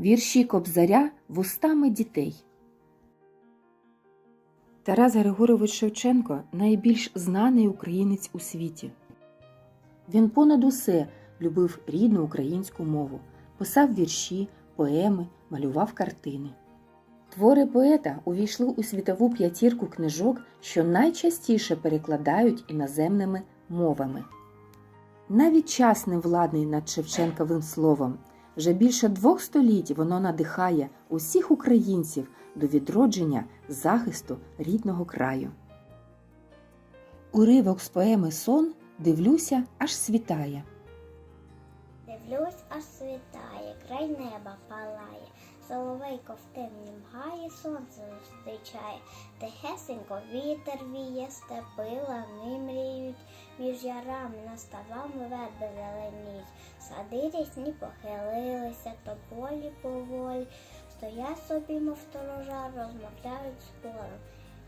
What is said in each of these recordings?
Вірші Кобзаря вустами дітей. Тарас Григорович Шевченко найбільш знаний українець у світі. Він понад усе любив рідну українську мову, писав вірші, поеми, малював картини. Твори поета увійшли у світову п'ятірку книжок, що найчастіше перекладають іноземними мовами. Навіть час не владний над Шевченковим словом. Вже більше двох століть воно надихає усіх українців до відродження захисту рідного краю. Уривок з поеми Сон дивлюся, аж світає. Дивлюсь, аж світає, край неба палає, соловейко в темнім гаї сонце зустрічає, тихесенько вітер віє, степи лани мріють, між ярами на ставами верби зеленіють, сади рясні похилилися, тополі поволі, стоять собі, мов сторожа, розмовляють з хором.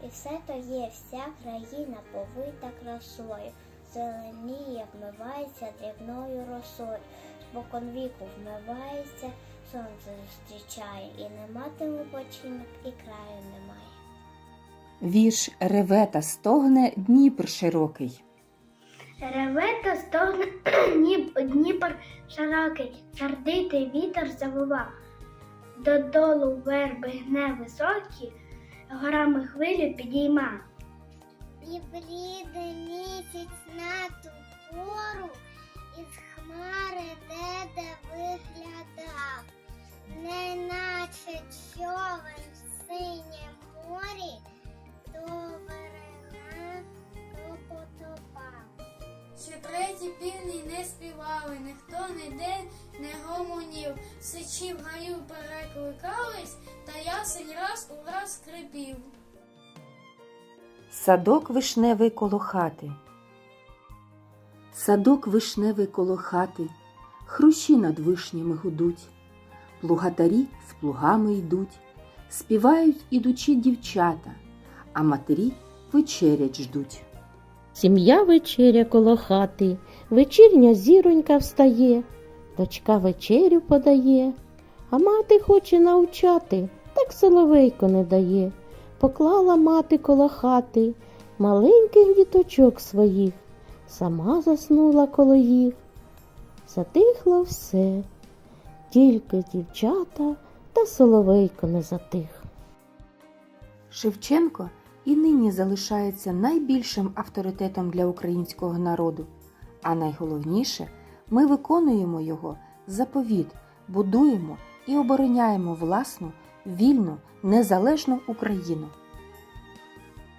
І все то є вся країна повита красою, зеленіє, вмивається дрібною росою спокон віку вмивається, сонце зустрічає, і не матиме починок, і краю немає. Вірш реве та стогне Дніпр широкий. Реве та стогне Дніп- Дніпр широкий, сердитий вітер завував. Додолу верби гне високі, горами хвилю підійма. І прийде місяць на ту пору, із хмари де-де виглядав, синє морі, до берега то потопав. Ще треті півні не співали, ніхто ніде не гомонів, сичі в гаю перекликались, та ясень раз у раз скрипів. Садок вишневий коло хати. Садок вишневий коло хати, хрущі над вишнями гудуть, плугатарі з плугами йдуть, співають ідучі дівчата, а матері вечерять ждуть. Сім'я вечеря коло хати, вечірня зіронька встає, дочка вечерю подає, а мати хоче навчати, так соловейко не дає. Поклала мати коло хати маленьких діточок своїх, сама заснула коло їх. Затихло все, тільки дівчата та соловейко не затих. Шевченко і нині залишається найбільшим авторитетом для українського народу. А найголовніше, ми виконуємо його заповіт, будуємо і обороняємо власну, вільну, незалежну Україну.